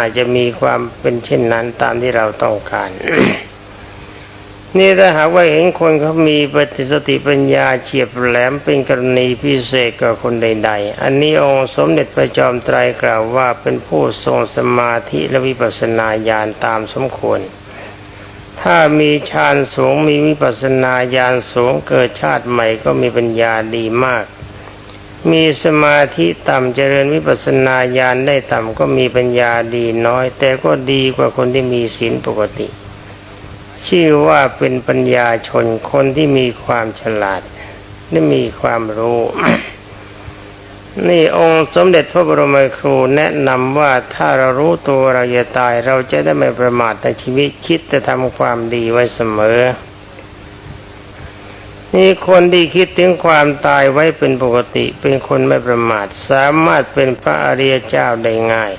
อาจจะมีความเป็นเช่นนั้นตามที่เราต้องการ นี่ถ้าหากว่าเห็นคนเขามีปฏิสติปัญญาเฉียบแหลมเป็นกรณีพิเศษกับคนใด ๆ อันนี้องค์สมเด็จพระจอมไตรกล่าวว่าเป็นผู้ทรงสมาธิและวิปัสสนาญาณตามสมควร ถ้ามีฌานสูงมีวิปัสสนาญาณสูงเกิดชาติใหม่ก็มีปัญญาดีมาก มีสมาธิต่ำเจริญวิปัสสนาญาณได้ต่ำก็มีปัญญาดีน้อย แต่ก็ดีกว่าคนที่มีศีลปกติ ชื่อว่าเป็นปัญญาชนคนที่มีความฉลาดและมีความรู้ นี่องค์สมเด็จพระบรมครูแนะนำว่าถ้าเรารู้ตัวเราจะตาย เราจะได้ไม่ประมาทในชีวิตคิดจะทำความดีไว้เสมอ นี่คนที่คิดถึงความตายไว้เป็นปกติ เป็นคนไม่ประมาท สามารถเป็นพระอริยเจ้าได้ง่าย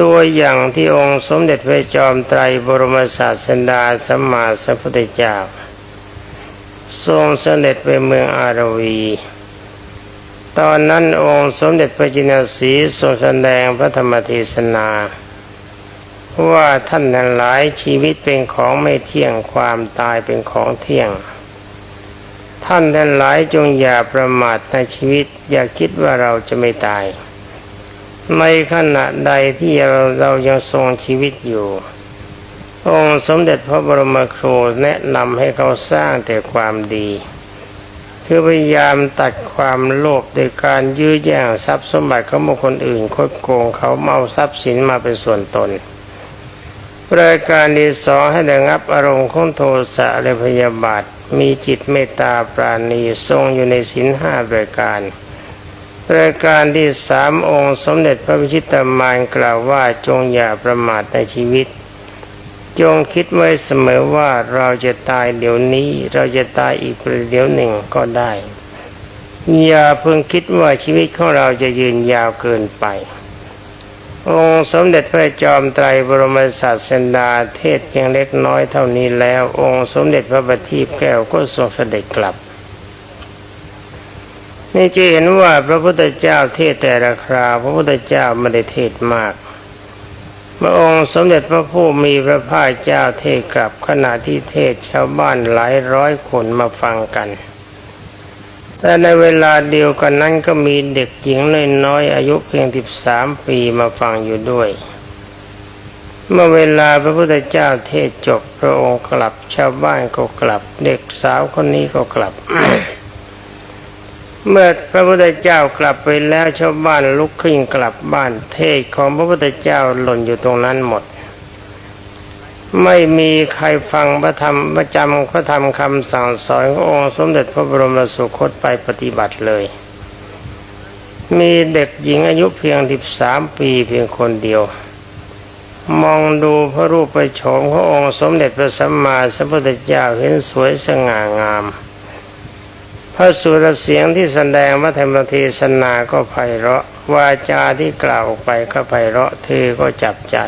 ตัวอย่างที่องค์สมเด็จพระจอมไตรบรมศาสดาสัมมาสัมพุทธเจ้า ทรงเสด็จไปเมืองอารวี ตอนนั้นองค์สมเด็จพระจินสีทรงแสดงพระธรรมเทศนาว่าท่านทั้งหลายชีวิตเป็นของไม่เที่ยงความตายเป็นของเที่ยง ท่านทั้งหลายจงอย่าประมาทในชีวิต อย่าคิดว่าเราจะไม่ตาย ในขณะใดที่เราเรายังทรงชีวิตอยู่ องค์สมเด็จพระบรมครูแนะนำให้เขาสร้างแต่ความดี คือพยายามตัดความโลภโดยการยื้อแย่งทรัพย์สมบัติของบุคคลอื่นคดโกงเขาเมาทรัพย์สินมาเป็นส่วนตนรายการที่สองให้ระงับอารมณ์ของโทสะและพยาบาท มีจิตเมตตาปราณีทรงอยู่ในศีลห้ารายการรายการที่สามองค์สมเด็จพระวิชิตามานกล่าวว่าจงอย่าประมาทในชีวิต จงคิดไว้เสมอว่าเราจะตายเดี๋ยวนี้เราจะตายอีกประเดี๋ยวหนึ่งก็ได้ อย่าเพิ่งคิดว่าชีวิตของเราจะยืนยาวเกินไป องค์สมเด็จพระจอมไตรบรมศาสดาเทศเพียงเล็กน้อยเท่านี้แล้ว องค์สมเด็จพระบัณฑิตแก้วก็ทรงเสด็จกลับ นี่จะเห็นว่าพระพุทธเจ้าเทศแต่ละคราวพระพุทธเจ้าไม่ได้เทศมากพระองค์สมเด็จพระผู้มีพระภาคเจ้าเทศกลับขณะที่เทศชาวบ้านหลายร้อยคนมาฟังกัน แต่ในเวลาเดียวกันนั้นก็มีเด็กหญิงน้อยๆอายุเพียงสิบสามปีมาฟังอยู่ด้วย เมื่อเวลาพระพุทธเจ้าเทศจบพระองค์กลับชาวบ้านก็กลับ เด็กสาวคนนี้ก็กลับ เมื่อพระพุทธเจ้ากลับไปแล้วชาวบ้านลุกขึ้นกลับบ้านเทศของพระพุทธเจ้าหล่นอยู่ตรงนั้นหมด ไม่มีใครฟังพระธรรมประจำพระธรรมคำสั่งสอนขององค์สมเด็จพระบรมสุคตไปปฏิบัติเลย มีเด็กหญิงอายุเพียงสิบสามปีเพียงคนเดียว มองดูพระรูปประโฉมขององค์สมเด็จพระสัมมาสัมพุทธเจ้าเห็นสวยสง่างาม พระสุรเสียงที่แสดงพระธรรมเทศนาก็ไพเราะวาจาที่กล่าวออกไปก็ไพเราะเธอก็จับใจ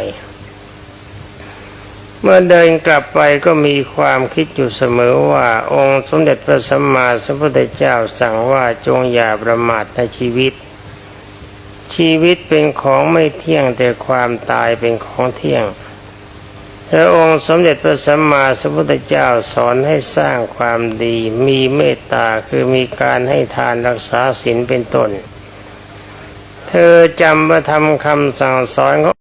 เมื่อเดินกลับไปก็มีความคิดอยู่เสมอว่าองค์สมเด็จพระสัมมาสัมพุทธเจ้าสั่งว่าจงอย่าประมาทในชีวิต ชีวิตเป็นของไม่เที่ยงแต่ความตายเป็นของเที่ยงพระองค์สมเด็จพระสัมมาสัมพุทธเจ้าสอนให้สร้างความดี มีเมตตาคือมีการให้ทานรักษาศีลเป็นต้น เธอจำพระธรรมคำสั่งสอนของ